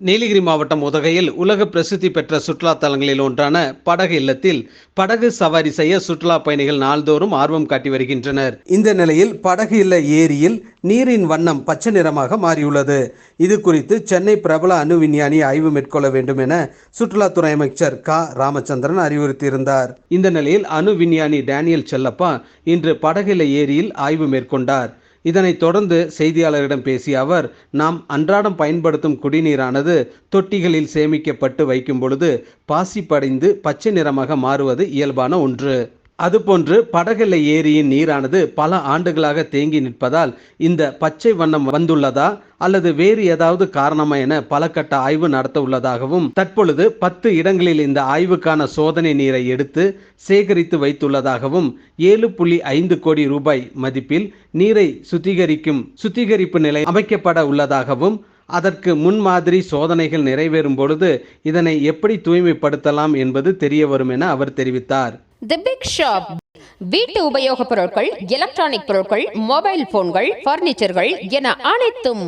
நீலகிரி மாவட்டம் உதகையில் உலக பிரசித்தி பெற்ற சுற்றுலா தலங்களில் ஒன்றான படகு இல்லத்தில் படகு சவாரி செய்ய சுற்றுலா பயணிகள் நாள்தோறும் ஆர்வம் காட்டி வருகின்றனர். இந்த நிலையில் படகு இல்ல ஏரியில் நீரின் வண்ணம் பச்சை நிறமாக மாறியுள்ளது. இது குறித்து சென்னை பிரபல அணு விஞ்ஞானி ஆய்வு மேற்கொள்ள வேண்டும் என சுற்றுலாத்துறை அமைச்சர் க. ராமச்சந்திரன் அறிவுறுத்தியிருந்தார். இந்த நிலையில் அணு விஞ்ஞானி டேனியல் செல்லப்பா இன்று படகு இல்ல ஏரியில் ஆய்வு மேற்கொண்டார். இதனைத் தொடர்ந்து செய்தியாளர்களிடம் பேசிய அவர் நாம் அன்றாடம் பயன்படுத்தும் குடிநீரானது தொட்டிகளில் சேமிக்கப்பட்டு வைக்கும் பொழுது பாசி படைந்து பச்சை நிறமாக மாறுவது இயல்பான ஒன்று. அதுபோன்று படகலை ஏரியின் நீரானது பல ஆண்டுகளாக தேங்கி நிற்பதால் இந்த பச்சை வண்ணம் வந்துள்ளதா அல்லது வேறு ஏதாவது காரணமா என பல கட்ட ஆய்வு நடத்த உள்ளதாகவும் தற்பொழுது பத்து இடங்களில் இந்த ஆய்வுக்கான சோதனை நீரை எடுத்து சேகரித்து வைத்துள்ளதாகவும் ஏழு புள்ளி ஐந்து கோடி ரூபாய் மதிப்பில் நீரை சுத்திகரிக்கும் சுத்திகரிப்பு நிலையம் அமைக்கப்பட உள்ளதாகவும் அதற்கு முன்மாதிரி சோதனைகள் நிறைவேறும் பொழுது இதனை எப்படி தூய்மைப்படுத்தலாம் என்பது தெரிய வரும் என அவர் தெரிவித்தார். தி பிக் ஷாப் வீட்டு உபயோகப் பொருட்கள் எலக்ட்ரானிக் பொருட்கள் மொபைல் போன்கள் பர்னிச்சர்கள் என அனைத்தும்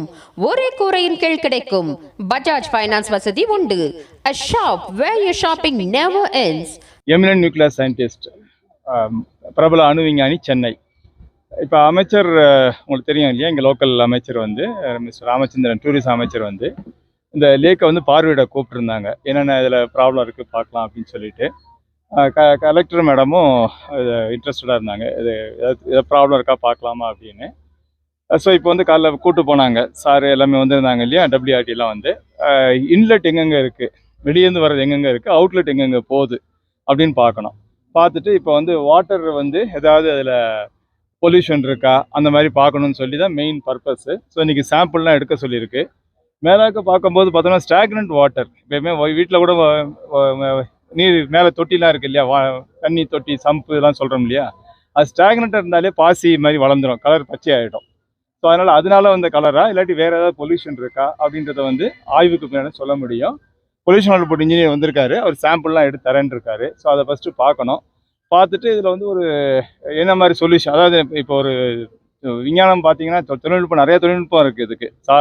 ஒரே கூரையின் கீழ் கிடைக்கும். பஜாஜ் ஃபைனான்ஸ் வசதி உண்டு. A shop where your shopping never ends. Eminent nuclear scientist பிரபல அணு விஞ்ஞானி சென்னை. இப்போ அமைச்சர் உங்களுக்கு தெரியும் இல்லையா? எங்கள் லோக்கல் அமைச்சர் வந்து மிஸ்டர் ராமச்சந்திரன் டூரிஸ்ட் அமைச்சர் வந்து இந்த லேக்கை வந்து பார்வையிட கூப்பிட்டுருந்தாங்க. என்னென்ன இதில் ப்ராப்ளம் இருக்குது பார்க்கலாம் அப்படின்னு சொல்லிட்டு. க கலெக்டர் மேடமும் இன்ட்ரெஸ்டடாக இருந்தாங்க. இது எதாவது ப்ராப்ளம் இருக்கா பார்க்கலாமா அப்படின்னு. ஸோ இப்போ வந்து காலைல கூட்டு போனாங்க. சார் எல்லாமே வந்திருந்தாங்க இல்லையா டபிள்யூஆர்டிலாம் வந்து. இன்லெட் எங்கெங்கே இருக்குது வெளியேந்து வர்றது எங்கெங்கே இருக்குது அவுட்லெட் எங்கெங்கே போகுது? அப்படின்னு பார்க்கணும். பார்த்துட்டு இப்போ வந்து வாட்டர் வந்து ஏதாவது அதில் பொல்யூஷன் இருக்கா அந்த மாதிரி பார்க்கணும்னு சொல்லி தான் மெயின் பர்பஸ்ஸு ஸோ இன்றைக்கி சாம்பிள்லாம் எடுக்க சொல்லியிருக்கு. மேலாக்க பார்க்கும்போது பார்த்தோம்னா ஸ்டாக்னன்ட் வாட்டர் எப்பயுமே வீட்டில் கூட நீர் மேலே தொட்டிலாம் இருக்கு இல்லையா? வா தண்ணி தொட்டி சம்பு இதெல்லாம் சொல்கிறோம் இல்லையா? அது ஸ்டாக்னட்டாக இருந்தாலே பாசி மாதிரி வளர்ந்துடும் கலர் பச்சை ஆகிடும் ஸோ அதனால் அதனால வந்த கலரா இல்லாட்டி வேறு ஏதாவது பொல்யூஷன் இருக்கா? அப்படின்றத வந்து ஆய்வுக்கு பின்னாடி சொல்ல முடியும். பொல்யூஷன் போர்டு இன்ஜினியர் வந்திருக்காரு. அவர் சாம்பிள்லாம் எடுத்து தரேன் இருக்காரு. ஸோ அதை ஃபஸ்ட்டு பார்க்கணும். பார்த்துட்டு இதில் வந்து ஒரு என்ன மாதிரி சொல்யூஷன் அதாவது இப்போ ஒரு விஞ்ஞானம் பார்த்தீங்கன்னா தொழில்நுட்பம் நிறைய தொழில்நுட்பம் இருக்குது இதுக்கு. சா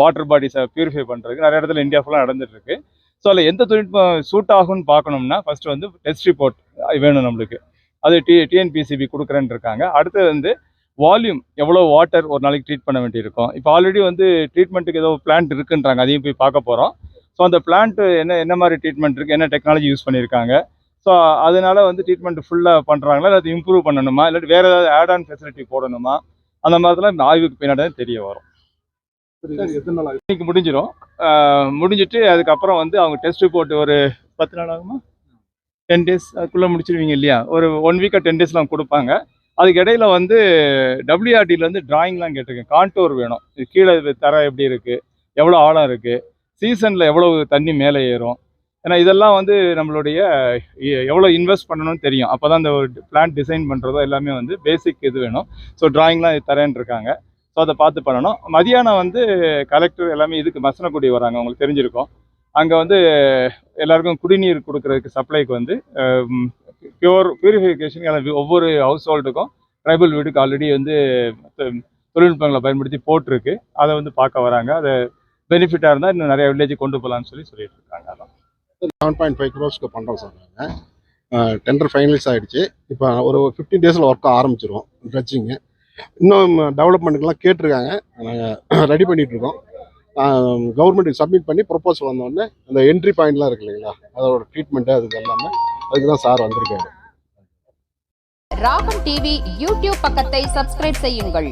வாட்டர் பாடிஸை பியூரிஃபை பண்ணுறதுக்கு நிறைய இடத்துல இந்தியா ஃபுல்லாக நடந்துட்டுருக்கு ஸோ அதில் எந்த தொழில்நுட்பம் சூட் ஆகும்னு பார்க்கணும்னா ஃபஸ்ட்டு வந்து டெஸ்ட் ரிப்போர்ட் வேணும் நம்மளுக்கு. அது டி டிஎன்பிசிபி கொடுக்குறேன்னு இருக்காங்க. அடுத்தது வந்து வால்யூம் எவ்வளோ வாட்டர் ஒரு நாளைக்கு ட்ரீட் பண்ண வேண்டியிருக்கும். இப்போ ஆல்ரெடி வந்து ட்ரீட்மெண்ட்டுக்கு ஏதோ பிளான்ட் இருக்குன்றாங்க. அதையும் போய் பார்க்க போகிறோம் ஸோ அந்த பிளான்ட் என்ன என்ன மாதிரி ட்ரீட்மெண்ட் இருக்குது என்ன டெக்னாலஜி யூஸ் பண்ணியிருக்காங்க? ஸோ அதனால வந்து ட்ரீட்மெண்ட் ஃபுல்லாக பண்ணுறாங்களா இல்லை இம்ப்ரூவ் பண்ணணுமா? இல்லாட்டி வேறு ஏதாவது ஆட் ஆன் ஃபெசிலிட்டி போடணுமா? அந்த மாதிரிலாம் இந்த ஆய்வுக்கு பின்னாடி தான் தெரிய வரும். இன்னைக்கு முடிஞ்சிடும் முடிஞ்சிட்டு அதுக்கப்புறம் வந்து அவங்க டெஸ்ட் ரிப்போர்ட் ஒரு பத்து நாள் ஆகுமா? டென் டேஸ் அதுக்குள்ளே முடிச்சிருவீங்க இல்லையா? ஒரு ஒன் வீக்காக டென் டேஸ்லாம் கொடுப்பாங்க. அதுக்கு இடையில வந்து இருந்து டிராயிங்லாம் கேட்டிருக்கேன். கான்டோர் வேணும். இது கீழே தர எப்படி இருக்குது எவ்வளோ ஆழம் இருக்குது சீசனில் எவ்வளவு தண்ணி மேலே ஏறும்? ஏன்னா இதெல்லாம் வந்து நம்மளுடைய எவ்வளோ இன்வெஸ்ட் பண்ணணும்னு தெரியும். அப்போ தான் இந்த பிளான் டிசைன் பண்ணுறதோ எல்லாமே வந்து பேசிக் இது வேணும். ஸோ டிராயிங்லாம் தரேன் இருக்காங்க. ஸோ அதை பார்த்து பண்ணணும். மதியானம் வந்து கலெக்டர் எல்லாமே இதுக்கு மசனக்குடி வராங்க. உங்களுக்கு தெரிஞ்சிருக்கும். அங்கே வந்து எல்லாருக்கும் குடிநீர் கொடுக்கறதுக்கு சப்ளைக்கு வந்து பியூர் பியூரிஃபிகேஷன் ஒவ்வொரு ஹவுஸ் ஹோல்டுக்கும் ட்ரைபல் வீட்டுக்கு ஆல்ரெடி வந்து தொழில்நுட்பங்களை பயன்படுத்தி போட்டிருக்கு. அதை வந்து பார்க்க வராங்க. அதை பெனிஃபிட்டாக இருந்தால் இன்னும் நிறைய வில்லேஜ் கொண்டு போகலான்னு சொல்லி சொல்லிட்டு இருக்காங்க. அதான். செவன் பாயிண்ட் ஃபைவ் க்ரோஸ்க்கு பண்ணுறோம் சொன்னாங்க டெண்டர் ஃபைனலைஸ் ஆகிடுச்சு இப்போ ஒரு ஃபிஃப்டீன் டேஸில் ஒர்க் ஆரம்பிச்சிருவோம். ட்ரெச்சிங்கு இன்னும் டெவலப்மெண்ட்டுக்கெலாம் கேட்டிருக்காங்க. நாங்கள் ரெடி பண்ணிகிட்ருக்கோம் கவர்மெண்ட்டுக்கு சப்மிட் பண்ணி ப்ரொப்போசல் வந்தோடனே அந்த என்ட்ரி பாயிண்ட்லாம் இருக்கு இல்லைங்களா? அதோட ட்ரீட்மெண்ட்டு அதுக்கு எல்லாமே அதுக்கு தான் சார் வந்திருக்காரு. ராகம் டிவி யூடியூப் பக்கத்தை சப்ஸ்கிரைப் செய்யுங்கள்.